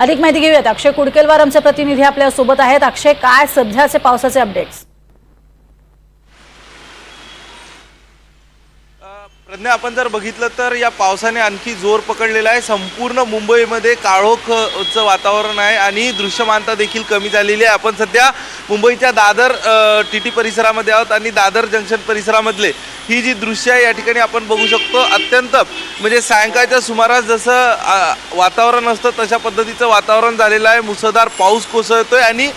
अधिक माहिती घेऊयात. अक्षय कुडकेलवार आमचे प्रतिनिधी आपल्यासोबत आहेत. अक्षय काय सध्याचे पावसाचे अपडेट्स प्रज्ञा आपण जर बघितलं तर या पावसाने आणखी जोर पकडलेला आहे. संपूर्ण मुंबईमध्ये काळोखचं वातावरण आहे आणि दृश्यमानता देखील कमी झालेली आहे. आपण सध्या मुंबईच्या दादर टी टी परिसरामध्ये आहोत आणि दादर जंक्शन परिसरामधले ही जी दृश्य आहे या ठिकाणी आपण बघू शकतो अत्यंत म्हणजे सायंकाळच्या सुमारास जसं वातावरण असतं तशा पद्धतीचं वातावरण झालेलं आहे. मुसळधार पाऊस कोसळतोय आणि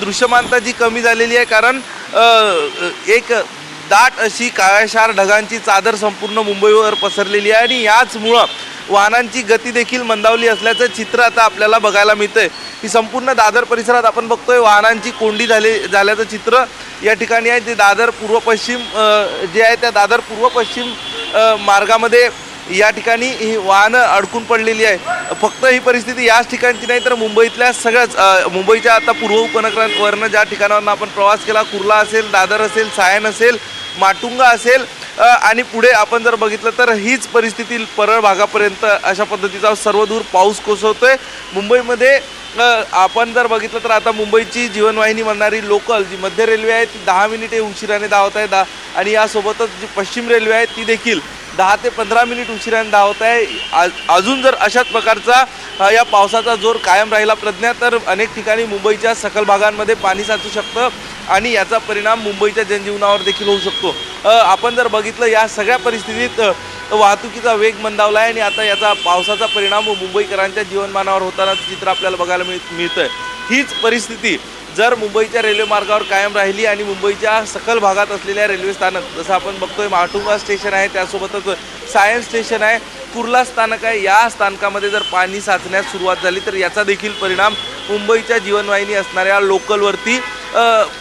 दृश्यमानता जी कमी झालेली आहे कारण एक दाट अशी काळ्याशार ढगांची चादर संपूर्ण मुंबईवर पसरलेली आहे आणि याचमुळं वाहनांची गती देखील मंदावली असल्याचं चित्र आता आपल्याला बघायला मिळतंय. की संपूर्ण दादर परिसरात आपण बघतोय वाहनांची कोंडी झाली झाल्याचं चित्र या ठिकाणी आहे. ते दादर पूर्व पश्चिम जे आहे त्या दादर पूर्व पश्चिम मार्गामध्ये या ठिकाणी ही वाहनं अडकून पडलेली आहे. फक्त ही परिस्थिती याच ठिकाणची नाही तर मुंबईतल्या सगळ्याच मुंबईच्या आता पूर्व उपनगरांवरनं ज्या ठिकाणावरनं आपण प्रवास केला कुर्ला असेल दादर असेल सायन असेल माटुंगा असेल आणि पुढे आपण जर बघितलं तर हीच परिस्थिती परळ भागापर्यंत अशा पद्धतीचा सर्वदूर पाऊस कोसळतोय. मुंबईमध्ये आपण जर बघितलं तर आता मुंबईची जीवनवाहिनी म्हणणारी लोकल जी मध्य रेल्वे आहे ती दहा मिनिटे उशिराने धावत आहे दा आणि यासोबतच जी पश्चिम रेल्वे आहे ती देखील दहा ते पंधरा मिनिट उशिराने धावत आहे आज- अजून जर अशाच प्रकारचा या पावसाचा जोर कायम राहिला प्रज्ञा तर अनेक ठिकाणी मुंबईच्या सकल भागांमध्ये पाणी साचू शकतं आणि याचा परिणाम मुंबईच्या जनजीवनावर देखील होऊ शकतो. आपण जर बघितलं या सगळ्या परिस्थितीत वाहतुकीचा वेग मंदावला आहे आणि आता याचा पावसाचा परिणाम मुंबईकरांच्या जीवनमानावर होताना चित्र आपल्याला बघायला मिळ मिळतंय. हीच परिस्थिती जर मुंबईच्या रेल्वे मार्गावर कायम राहिली आणि मुंबईच्या सखल भागात असलेल्या रेल्वे स्थानक जसं आपण बघतोय माटुंगा स्टेशन आहे त्यासोबतच सायन्स स्टेशन आहे कुर्ला स्थानक आहे या स्थानकामध्ये जर पाणी साचण्यास सुरुवात झाली तर याचा देखील परिणाम मुंबईच्या जीवनवाहिनी असणाऱ्या लोकलवरती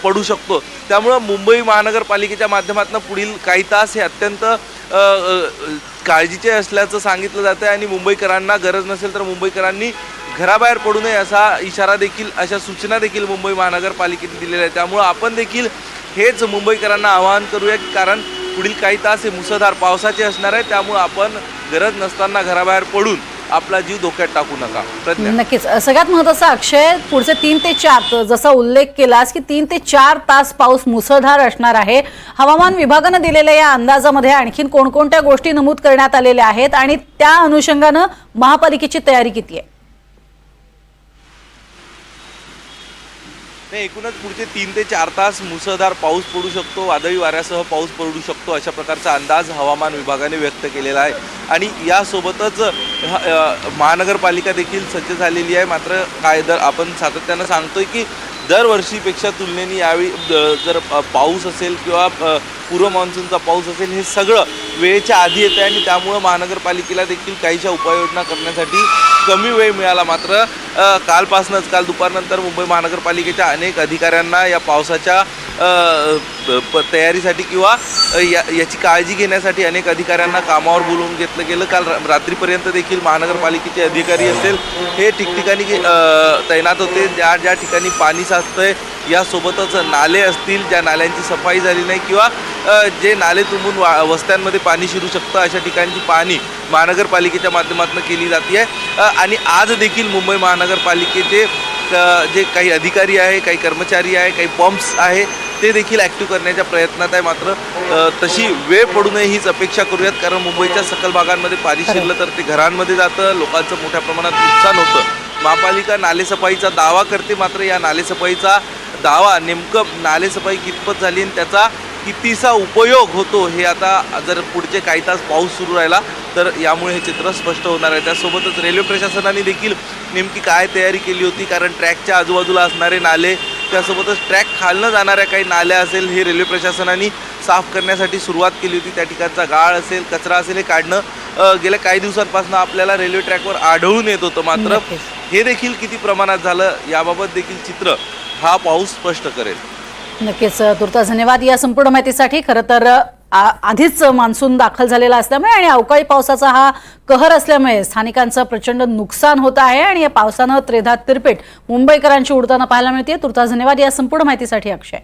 पडू शकतो. त्यामुळं मुंबई महानगरपालिकेच्या माध्यमातून पुढील काही तास हे अत्यंत काळजीचे असल्याचं सांगितलं जातं आहे आणि मुंबईकरांना गरज नसेल तर मुंबईकरांनी घराबाहेर पडू नये असा इशारा देखील अशा सूचना देखील मुंबई महानगरपालिकेने दिलेल्या आहेत. त्यामुळं आपण देखील हेच मुंबईकरांना आवाहन करूया कारण पुढील काही तास हे मुसळधार पावसाचे असणार आहे त्यामुळं आपण गरज नसताना घराबाहेर पडून आपला जीव धोक्यात टाकू नका. प्रज्ञा. नक्कीच. सगळ्यात महत्वाचं अक्षय पुढचे तीन ते चार जसा उल्लेख केलास की तीन ते चार तास पाऊस मुसळधार असणार आहे. हवामान विभागानं दिलेल्या या अंदाजामध्ये आणखीन कोणकोणत्या गोष्टी नमूद करण्यात आलेल्या आहेत आणि त्या अनुषंगानं महापालिकेची तयारी किती आहे? नाही एकूणच पुढचे तीन ते चार तास मुसळधार पाऊस पडू शकतो वादळी वाऱ्यासह पाऊस पडू शकतो अशा प्रकारचा अंदाज हवामान विभागाने व्यक्त केलेला आहे. आणि यासोबतच महानगरपालिका देखील सज्ज झालेली आहे. मात्र काय दर आपण सातत्यानं सांगतोय की दरवर्षीपेक्षा तुलनेने यावेळी जर पाऊस असेल किंवा पूर्व मान्सूनचा पाऊस असेल हे सगळं वेळेच्या आधी येतं आहे आणि त्यामुळं महानगरपालिकेला देखील काहीशा उपाययोजना करण्यासाठी कमी वेळ मिळाला मात्र कालपासूनच काल दुपारनंतर मुंबई महानगरपालिकेच्या अनेक अधिकाऱ्यांना या पावसाच्या तयारीसाठी किंवा या याची काळजी घेण्यासाठी अनेक अधिकाऱ्यांना कामावर बोलवून घेतलं गेलं. काल रा- रात्रीपर्यंत देखील महानगरपालिकेचे अधिकारी असेल हे ठिकठिकाणी तैनात होते. ज्या ज्या ठिकाणी पाणी साचतंय यासोबतच नाले असतील ज्या नाल्यांची सफाई झाली नाही किंवा जे नाले तुंबून वा वस्त्यांमध्ये पाणी शिरू शकतं अशा ठिकाणची पाहणी महानगरपालिकेच्या माध्यमातून केली जाते आहे आणि आज देखील मुंबई महानगरपालिकेचे जे काही अधिकारी आहे काही कर्मचारी आहे काही पंप्स आहे ते देखील ॲक्टिव्ह करण्याच्या प्रयत्नात आहे. मात्र तशी वेळ पडू नये हीच अपेक्षा करूयात. कारण मुंबईच्या सकल भागांमध्ये पाणी शिरलं तर ते घरांमध्ये जातं. लोकांचं मोठ्या प्रमाणात नुकसान होतं. महापालिका नालेसफाईचा दावा करते. मात्र या नालेसफाईचा दावा नेमकं नालेसफाई कितपत झाली आणि त्याचा कितीसा उपयोग होतो हे आता जर पुढचे काही तास पाऊस सुरू राहिला तर यामुळे हे चित्र स्पष्ट होणार आहे. त्यासोबतच रेल्वे प्रशासनाने देखील नेमकी काय तयारी केली होती? कारण ट्रॅकच्या आजूबाजूला असणारे नाले त्यासोबतच ट्रॅक खालनं जाणाऱ्या काही नाल्या असेल हे रेल्वे प्रशासनाने साफ करण्यासाठी सुरुवात केली होती. त्या ठिकाणचा गाळ असेल कचरा असेल हे काढणं गेल्या काही दिवसांपासून आपल्याला रेल्वे ट्रॅकवर आढळून येत होतं मात्र. हे देखील किती प्रमाणात झालं याबाबत देखील चित्र हा पाऊस स्पष्ट करेल. नक्कीच तुर्तास धन्यवाद या संपूर्ण माहितीसाठी. खरं तर आधीच मान्सून दाखल झालेला असल्यामुळे आणि अवकाळी पावसाचा हा कहर असल्यामुळे स्थानिकांचं प्रचंड नुकसान होत आहे आणि या पावसानं त्रेधा तिरपेट मुंबईकरांची उडताना पाहायला मिळते. तुर्तास धन्यवाद. या संपूर्ण माहितीसाठी अक्षय.